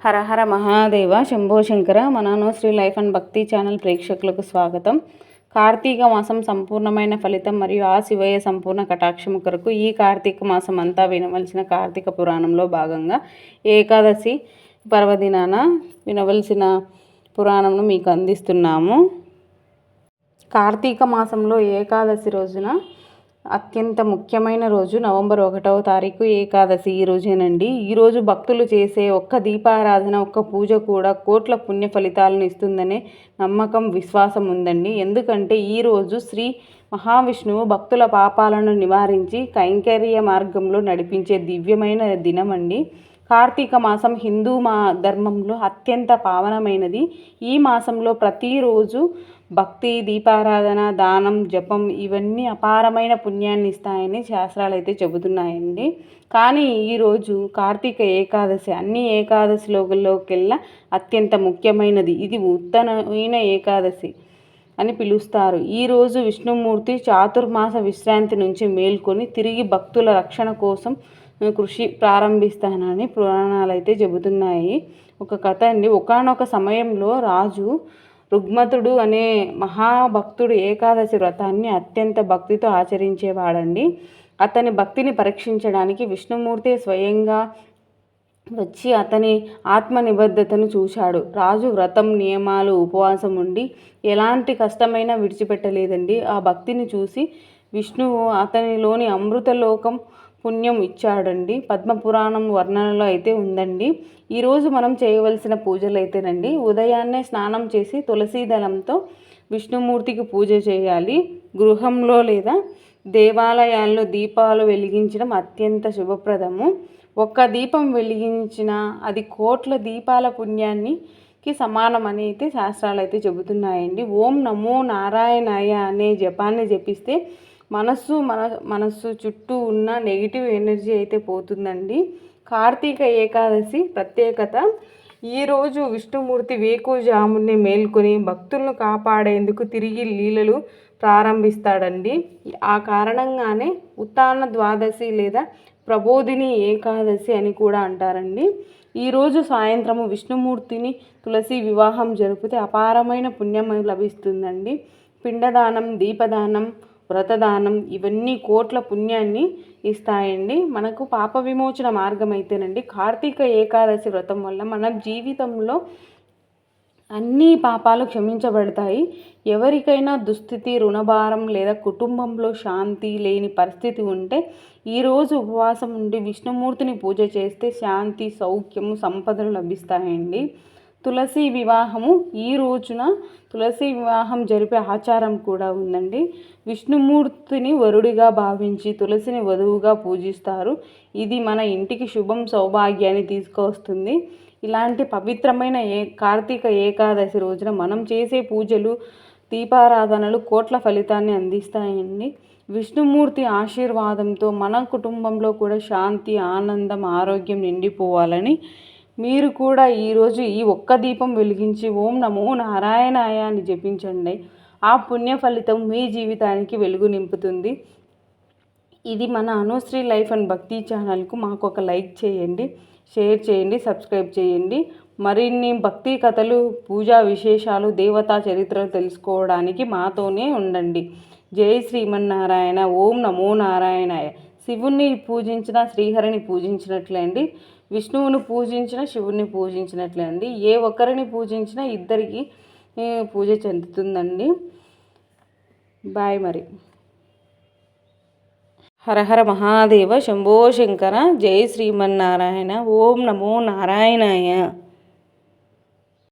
హరహర మహాదేవ శంభో శంకర మనను Sri life and Bhakti channel ప్రేక్షకులకు స్వాగతం. కార్తీక మాసం సంపూర్ణమైన ఫలితం మరియు ఆ శివయ్య సంపూర్ణ కటాక్షము కొరకు ఈ కార్తీక మాసం అంతా వినవలసిన కార్తీక పురాణంలో భాగంగా ఏకాదశి పర్వదినాన వినవలసిన పురాణంను మీకు అందిస్తున్నాము. కార్తీక మాసంలో ఏకాదశి రోజున అత్యంత ముఖ్యమైన రోజు నవంబర్ ఒకటవ తారీఖు ఏకాదశి ఈ రోజేనండి. ఈరోజు భక్తులు చేసే ఒక్క దీపారాధన ఒక్క పూజ కూడా కోట్ల పుణ్య ఫలితాలను ఇస్తుందనే నమ్మకం విశ్వాసం ఉందండి. ఎందుకంటే ఈరోజు శ్రీ మహావిష్ణువు భక్తుల పాపాలను నివారించి కైంకర్య మార్గంలో నడిపించే దివ్యమైన దినం అండి కార్తీక మాసం హిందూ మా ధర్మంలో అత్యంత పావనమైనది. ఈ మాసంలో ప్రతిరోజు భక్తి దీపారాధన దానం జపం ఇవన్నీ అపారమైన పుణ్యాన్ని ఇస్తాయని శాస్త్రాలు అయితే చెబుతున్నాయండి. కానీ ఈరోజు కార్తీక ఏకాదశి అన్ని ఏకాదశిలోకెల్లా అత్యంత ముఖ్యమైనది. ఇది ఉత్తమైన ఏకాదశి అని పిలుస్తారు. ఈరోజు విష్ణుమూర్తి చాతుర్మాస విశ్రాంతి నుంచి మేల్కొని తిరిగి భక్తుల రక్షణ కోసం కృషి ప్రారంభిస్తానని పురాణాలు అయితే చెబుతున్నాయి. ఒక కథ అండి. ఒకనొక సమయంలో రాజు రుగ్మతుడు అనే మహాభక్తుడు ఏకాదశి వ్రతాన్ని అత్యంత భక్తితో ఆచరించేవాడండి. అతని భక్తిని పరీక్షించడానికి విష్ణుమూర్తి స్వయంగా వచ్చి అతని ఆత్మ నిబద్ధతను చూశాడు. రాజు వ్రతం నియమాలు ఉపవాసం ఉండి ఎలాంటి కష్టమైనా విడిచిపెట్టలేదండి. ఆ భక్తిని చూసి విష్ణువు అతనిలోని అమృతలోకం పుణ్యం ఇచ్చాడండి. పద్మపురాణం వర్ణనలో అయితే ఉందండి. ఈరోజు మనం చేయవలసిన పూజలు అయితేనండి ఉదయాన్నే స్నానం చేసి తులసీ దళంతో విష్ణుమూర్తికి పూజ చేయాలి. గృహంలో లేదా దేవాలయాల్లో దీపాలు వెలిగించడం అత్యంత శుభప్రదము. ఒక్క దీపం వెలిగించిన అది కోట్ల దీపాల పుణ్యాన్ని కి సమానం అని అయితే శాస్త్రాలు అయితే చెబుతున్నాయండి. ఓం నమో నారాయణాయ అనే జపాన్ని జపిస్తే మనస్సు మన మనస్సు చుట్టూ ఉన్న నెగిటివ్ ఎనర్జీ అయితే పోతుందండి. కార్తీక ఏకాదశి ప్రత్యేకత. ఈరోజు విష్ణుమూర్తి వేకుజాముని మేల్కొని భక్తులను కాపాడేందుకు తిరిగి లీలలు ప్రారంభిస్తాడండి. ఆ కారణంగానే ఉత్తాన ద్వాదశి లేదా ప్రబోధిని ఏకాదశి అని కూడా అంటారండి. ఈరోజు సాయంత్రము విష్ణుమూర్తిని తులసి వివాహం జరిపితే అపారమైన పుణ్యం లభిస్తుందండి. పిండదానం దీపదానం వ్రతదానం ఇవన్నీ కోట్ల పుణ్యాన్ని ఇస్తాయండి. మనకు పాప విమోచన మార్గం అయితేనండి కార్తీక ఏకాదశి వ్రతం వల్ల మన జీవితంలో అన్ని పాపాలు క్షమించబడతాయి. ఎవరికైనా దుస్థితి రుణభారం లేదా కుటుంబంలో శాంతి లేని పరిస్థితి ఉంటే ఈరోజు ఉపవాసం ఉండి విష్ణుమూర్తిని పూజ చేస్తే శాంతి సౌఖ్యము సంపదలు లభిస్తాయండి. తులసి వివాహము ఈ రోజున తులసి వివాహం జరిపే ఆచారం కూడా ఉందండి. విష్ణుమూర్తిని వరుడిగా భావించి తులసిని వధువుగా పూజిస్తారు. ఇది మన ఇంటికి శుభం సౌభాగ్యాన్ని తీసుకొస్తుంది ఇలాంటి పవిత్రమైన ఏ కార్తీక ఏకాదశి రోజున మనం చేసే పూజలు దీపారాధనలు కోట్ల ఫలితాన్ని అందిస్తాయండి. విష్ణుమూర్తి ఆశీర్వాదంతో మన కుటుంబంలో కూడా శాంతి ఆనందం ఆరోగ్యం నిండిపోవాలని మీరు కూడా ఈరోజు ఈ ఒక్క దీపం వెలిగించి ఓం నమో నారాయణాయ అని జపించండి. ఆ పుణ్య ఫలితం మీ జీవితానికి వెలుగు నింపుతుంది. ఇది మన అనుశ్రీ లైఫ్ అండ్ భక్తి ఛానల్కు మాకు ఒక లైక్ చేయండి షేర్ చేయండి సబ్స్క్రైబ్ చేయండి. మరిన్ని భక్తి కథలు పూజా విశేషాలు దేవతా చరిత్రలు తెలుసుకోవడానికి మాతోనే ఉండండి. జై శ్రీమన్నారాయణ ఓం నమో నారాయణాయ. శివుణ్ణి పూజించిన శ్రీహరిని పూజించినట్లే అండి విష్ణువుని పూజించిన శివుణ్ణి పూజించినట్లే అండి ఏ ఒక్కరిని పూజించినా ఇద్దరికి పూజ చెందుతుందండి. బాయ్ మరి. హరహర మహాదేవ శంభో శంకర. జై శ్రీమన్నారాయణ. ఓం నమో నారాయణాయ.